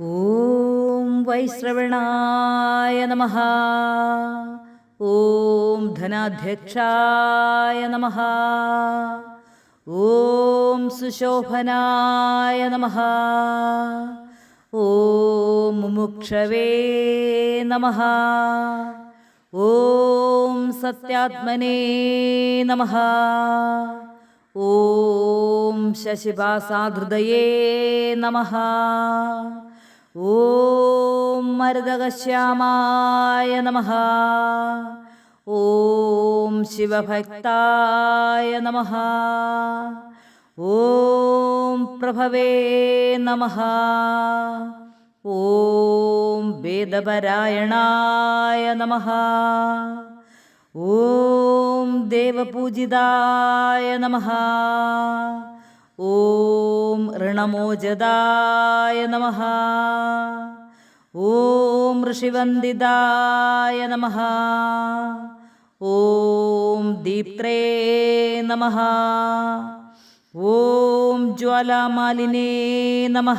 ഓം വൈശ്രവണായ നമ. ഓം ധനാധ്യക്ഷായ നമ. ഓം സുശോഭനായ നമ. ഓം മുമുക്ഷവേ നമ. ഓം സത്യാത്മനേ നമ. ഓം ശശിഭാസാധൃതയേ നമ. ഓം മരുതകശ്യാമായ നമ. ഓം ശിവഭക്തായ നമ. ഓം പ്രഭവേ നമ. ഓം വേദപരായണായ നമ. ഓം ദേവപൂജിതായ നമ. ഓം ഋണമോചതായ നമ. ഓം ഋഷിവന്ദിതായ നമ. ഓം ദീപ്ത്രേ നമ. ഓം ജ്വാലാമാലിനേ നമ.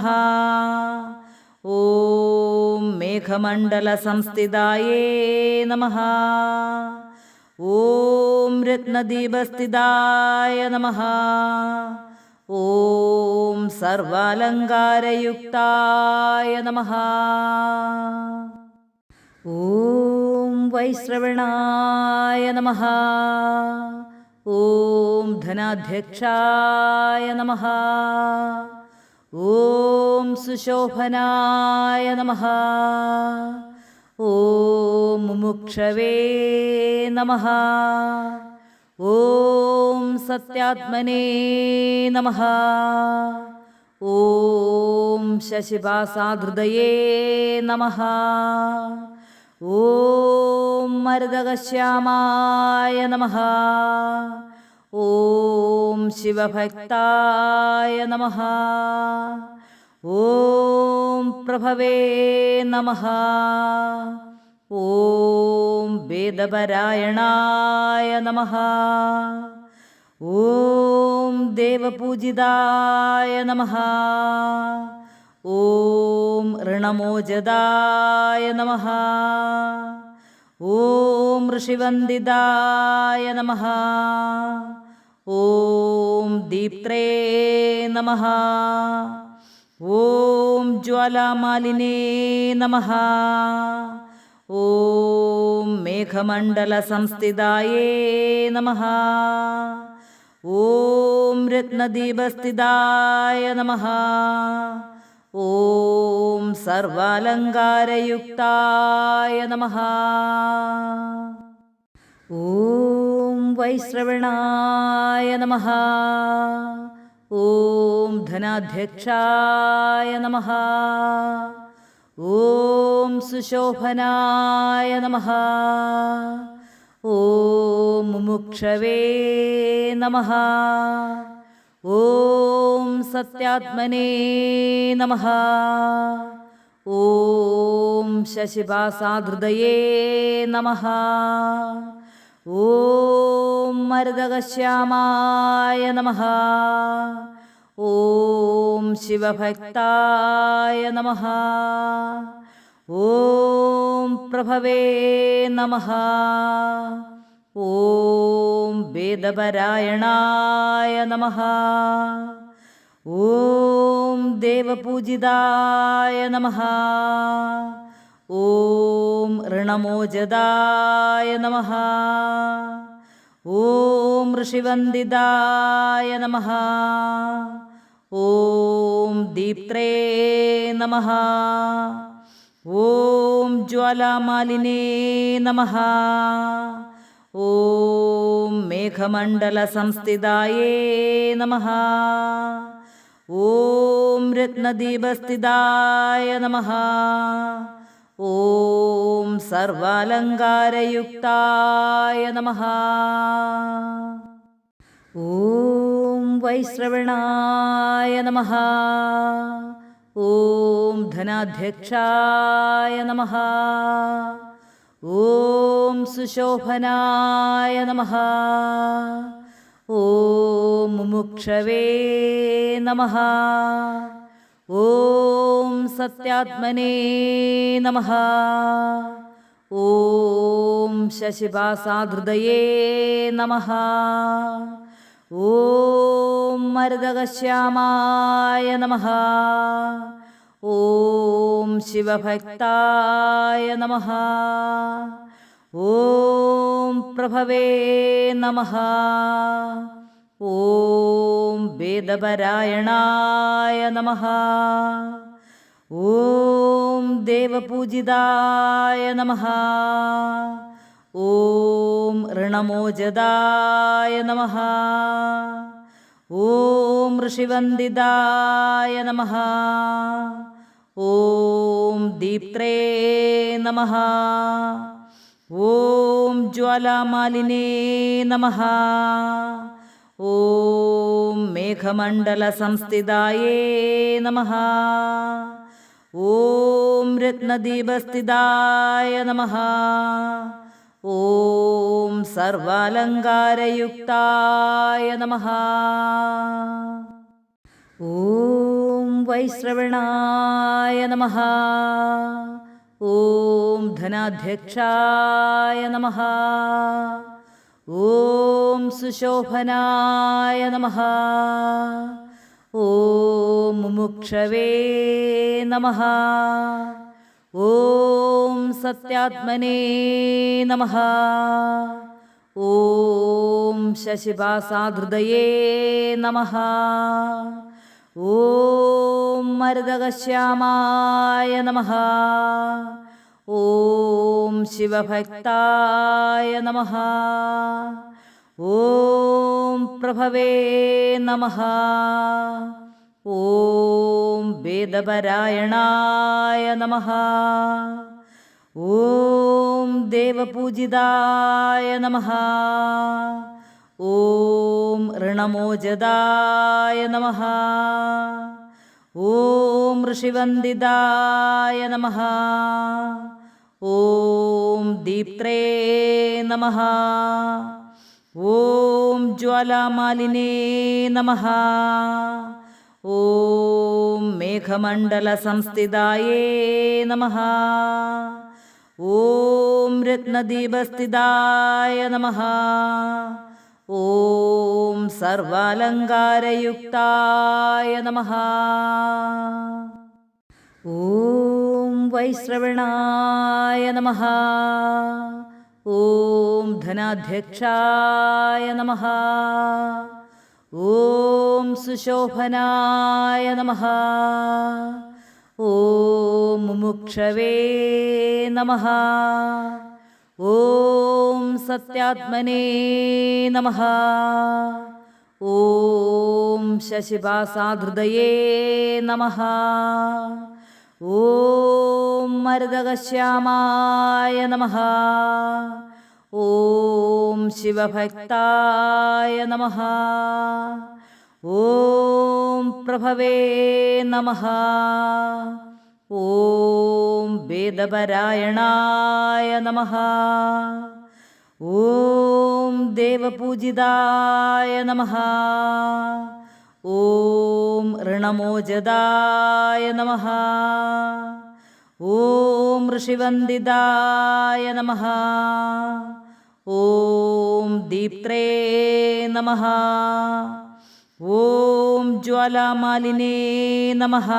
ഓം മേഘമണ്ഡലസംസ്ഥിതായേ നമ. ഓം രത്നദീപസ്ഥിതായ നമ. ഓം സർവാലങ്കാരയുക്തായ നമ. ഓം വൈശ്രവണായ നമ. ഓം ധനാധ്യക്ഷായ നമ. ഓം സുശോഭനായ നമ. ഓം മുമുക്ഷവേ നമ. ഓം സത്യാത്മനേ നമ. ഓം ശശിഭാസാധൃതയേ നമ. ഓം മരതകശ്യാമായ നമ. ഓം ശിവഭക്തായ നമ. ഓം പ്രഭവേ നമ. ഓം വേദപരായണായ നമ. ഓം ദേവപൂജിതായ നമ. ഓം ഋണമോചതായ നമ. ഓം ഋഷിവന്ദിതായ നമ. ഓം ദീപ്ത്രേ നമ. ഓം ജ്വാലാമാലിനേ നമ. ഓം മേഘമണ്ഡല സംസ്ഥിതായേ നമ. ഓം രത്നദീപസ്ഥിതായ നമ. ഓം സർവാലങ്കാരയുക്തായ നമ. ഓം വൈശ്രവണായ നമ. ഓം ധനാധ്യക്ഷായ നമ. ഓം സുശോഭനായ നമ. ഓം മുക്ഷവേ നമ. ഓം സത്യാത്മനേ നമ. ഓം ശശിഭാസാധൃതയേ നമ. ഓം മരുതകശ്യാമായ നമ. ഓം ശിവഭക്തായ നമ. ഓം പ്രഭവേ നമ. ഓം വേദപരായണായ നമ. ഓം ദേവപൂജിതായ നമ. ഓം ഋണമോചതായ നമ. ഓം ഋഷിവന്ദിതായ നമ. ഓം ദീപ്ത്രേ നമ. ഓം ജ്വാലാമാലിനേ നമ. ഓം മേഘമണ്ഡല സംസ്ഥിതായേ നമ. ഓം രത്നദീപസ്ഥിതായ നമ. ഓം സർവാലങ്കാരയുക്തായ നമ. ഓം വൈശ്രവണായ നമ. ഓം ധനാധ്യക്ഷായ നമ. ഓം സുശോഭനായ നമ. ഓം മുമുക്ഷവേ നമ. ഓം സത്യാത്മനേ നമ. ഓം ശശിഭാസാധൃദയേ നമ. ഓം മരതകശ്യാമായ നമ. ഓം ശിവഭക്തായ നമ. ഓം പ്രഭവേ നമ. ഓം വേദപരായണായ നമ. ഓം ദേവപൂജിതായ നമ. ഓം ഋണമോചതായ നമ. ഓം ഋഷിവന്ദിതായ നമ. ഓം ദീപ്ത്രേ നമ. ഓം ജ്വാലാമാലിനേ നമ. ഓം മേഘമണ്ഡലസംസ്ഥിതായേ നമ. ഓം രത്നദീപസ്ഥിതായ നമ. ഓം സർവാലങ്കാരയുക്തായ നമ. ഓം വൈശ്രവണായ നമ. ഓം ധനാധ്യക്ഷായ നമ. ഓം സുശോഭനായ നമ. ഓം മുമുക്ഷവേ നമ. ഓം സത്യാത്മനേ നമ. ഓം ശശിഭാസാധൃതയേ നമ. ഓം മരതകശ്യാമായ നമ. ഓം ശിവഭക്തായ നമ. ഓം പ്രഭവേ നമ. ഓം വേദപരായണായ നമ. ഓം ദേവപൂജിതായ നമ. ഓം ഋണമോചതായ നമ. ഓം ഋഷിവന്ദിതായ നമ. ഓം ദീപ്ത്രേ നമ. ഓം ജ്വാലാമാലിനേ നമ. ॐ मेघमण्डलसंस्थिताये नमः ॐ रत्नदीपस्थिताय नमः ॐ सर्वालङ्कारयुक्ताय नमः ॐ वैश्रवणाय नमः ॐ धनाध्यक्षाय नमः ഓം സുശോഭനായ നമ. ഓം മുമുക്ഷവേ നമ. ഓം സത്യാത്മനേ നമ. ഓം ശശിഭാസാധൃതയേ നമ. ഓം മരുതകശ്യാമായ നമ. ഓം ശിവഭക്തായ നമ. ഓം പ്രഭവേ നമ. ഓം വേദപരായണായ നമ. ഓം ദേവപൂജിതായ നമ. ഓം ഋണമോചതായ നമ. ॐ ऋषिवन्दिताय नमः। ॐ दीप्त्रे नमः। ॐ ज्वालामालिने नमः।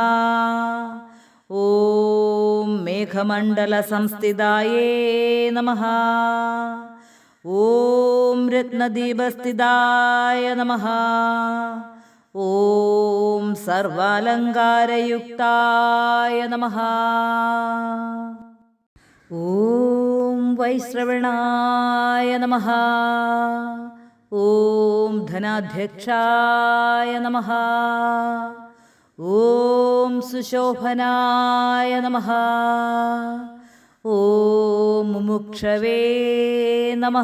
ॐ मेघमण्डलसंस्थिताये नमः। ॐ रत्नदीपस्थिताय नमः ഓം സർവാലങ്കാരയുക്തായ നമ. ഓം വൈശ്രവണായ നമ. ഓം ധനാധ്യക്ഷായ നമ. ഓം സുശോഭനായ നമ. ഓം മുമുക്ഷവേ നമ.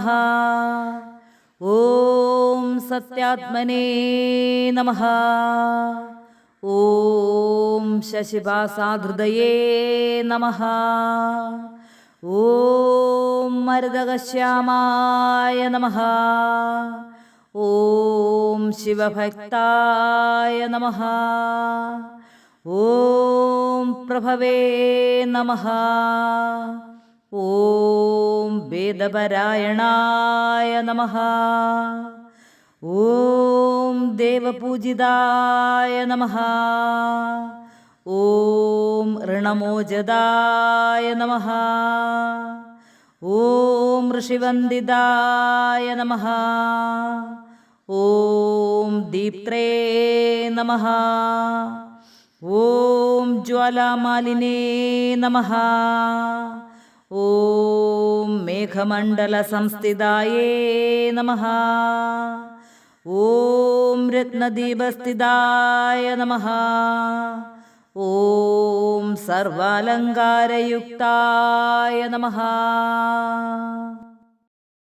ഓം സത്യാത്മനേ നമ. ഓം ശശിഭാസാധൃതയേ നമ. ഓം മരതകശ്യാമായ നമ. ഓം ശിവഭക്തായ നമ. ഓം പ്രഭവേ നമ. ഓം വേദപരായണായ നമ. ഓം ദേവപൂജിതായ നമ. ഓം ഋണമോചതായ നമ. ഓം ഋഷിവന്ദിതായ നമ. ഓം ദീപ്ത്രേ നമ. ഓം ജ്വാലാമാലിനേ നമ. ഓം മേഘമണ്ഡല സംസ്ഥിതായേ നമ. ഓം രത്നദീപസ്ഥിതായ നമ. ഓം സർവാലങ്കാരയുക്തായ നമ.